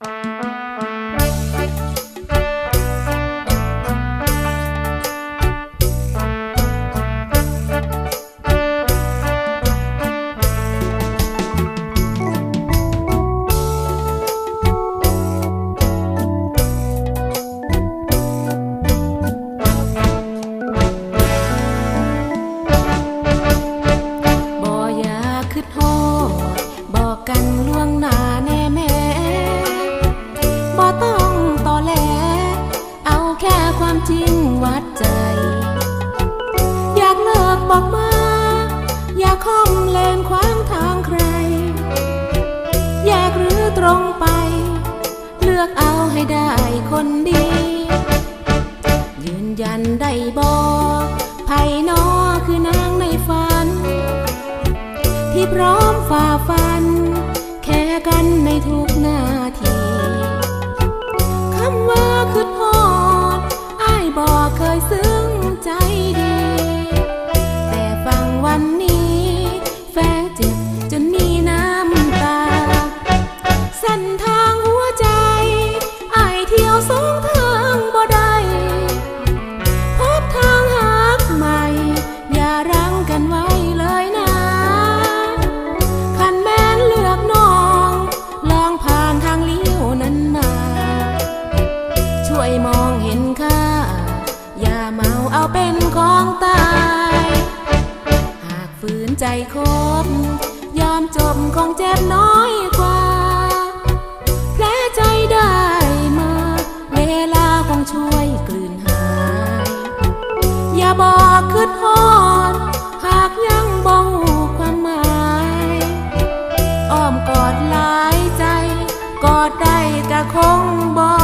บ่ จริงวัดใจ อยากเลิกบอกมา อยากค้อมเลนขวางทางใครแยกหรือตรงไป เลือกเอาให้ได้คนดี ยืนยันได้บอกไผ่นอคือนางในฝัน ที่พร้อมฝ่าฟัน แค่กันในทุกนาทีคำว่าคือ บอกเคยซื้อ คบยอมจมคงเจ็บน้อยกว่าแผลใจได้มา เวลาคงช่วยกลืนหาย อย่าบอกคืดฮอดหากยังบ่หูความหมายอ้อมกอดหลายใจ กอดได้ก็คงบอุ่น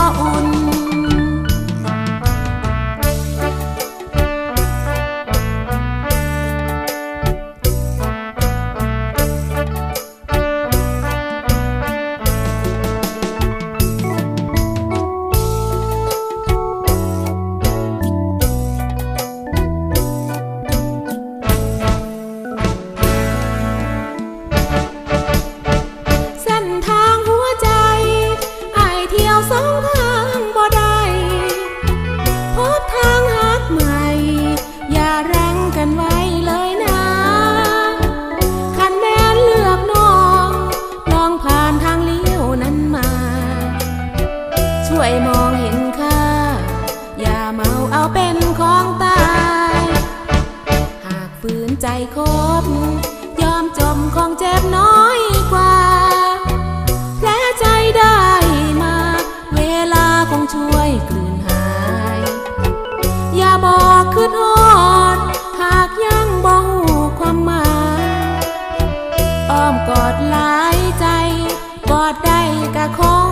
คบ ยอมจมคงเจ็บน้อยกว่า แผลใจได้มา เวลาคงช่วยกลืนหาย อย่าบอกคืนฮอด หากยังบ่หูความหมายอ้อมกอดหลายใจ กอดได้ก็คอ